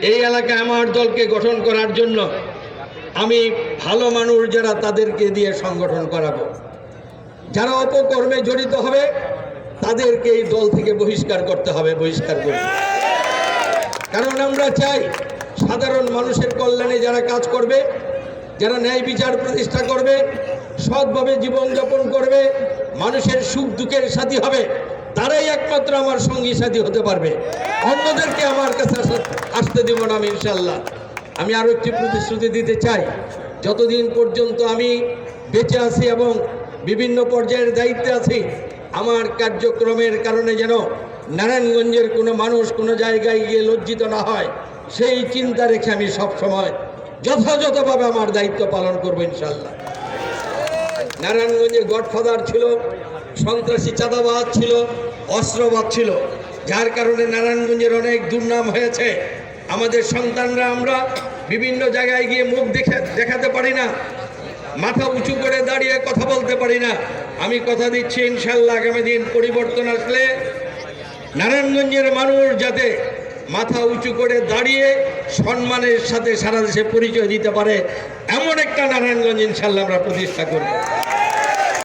এই এলাকায় আমার দলকে গঠন করার জন্য আমি ভালো মানুষ যারা তাদেরকে দিয়ে সংগঠন করাবো। যারা অপকর্মে জড়িত হবে, তাদেরকে এই দল থেকে বহিষ্কার করতে হবে, বহিষ্কার করে কারণ আমরা চাই সাধারণ মানুষের কল্যাণে যারা কাজ করবে, যারা ন্যায় বিচার প্রতিষ্ঠা করবে, সৎভাবে জীবনযাপন করবে, মানুষের সুখ দুঃখের সাথী হবে, তারাই একমাত্র আমার সঙ্গী সাথী হতে পারবে। অন্যদেরকে আমার কাছে আসতে দেব না আমি ইনশাল্লাহ আমি আরও একটি প্রতিশ্রুতি দিতে চাই। যতদিন পর্যন্ত আমি বেঁচে আছি এবং বিভিন্ন পর্যায়ের দায়িত্বে আছি, আমার কার্যক্রমের কারণে যেন নারায়ণগঞ্জের কোনো মানুষ কোনো জায়গায় গিয়ে লজ্জিত না হয়, সেই চিন্তা রেখে আমি সব সময় যথাযথভাবে আমার দায়িত্ব পালন করব ইনশাল্লাহ নারায়ণগঞ্জে গডফাদার ছিল সন্ত্রাসী চাঁদাবাদ ছিল অস্ত্রবাদ ছিল। যার কারণে নারায়ণগঞ্জের অনেক দুর্নাম হয়েছে। আমাদের সন্তানরা আমরা বিভিন্ন জায়গায় গিয়ে মুখ দেখে দেখাতে পারি না, মাথা উঁচু করে দাঁড়িয়ে কথা বলতে পারি না। আমি কথা দিচ্ছি ইনশাল্লাহ আগামী দিন পরিবর্তন আসলে নারায়ণগঞ্জের মানুষ যাতে মাথা উঁচু করে দাঁড়িয়ে সম্মানের সাথে সারা দেশে পরিচয় দিতে পারে, এমন একটা নারায়ণগঞ্জ ইনশাল্লাহ আমরা প্রতিষ্ঠা করব।